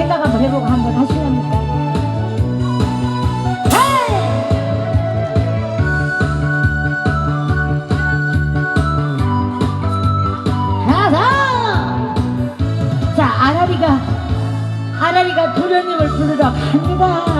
생각 한번 해보고 한번 하시랍니까? 자, 아라리가, 아라리가 도련님을 부르러 갑니다.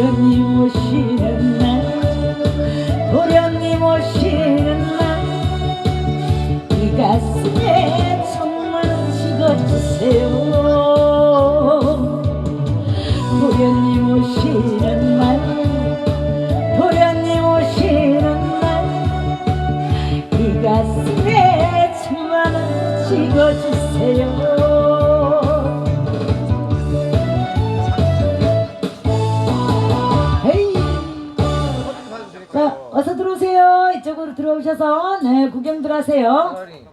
도련님 오시는 날 도련님 오시는 날 이 가슴에 정말 찍어주세요. 하세요. 이쪽으로 들어오셔서 네, 구경들 하세요. 네,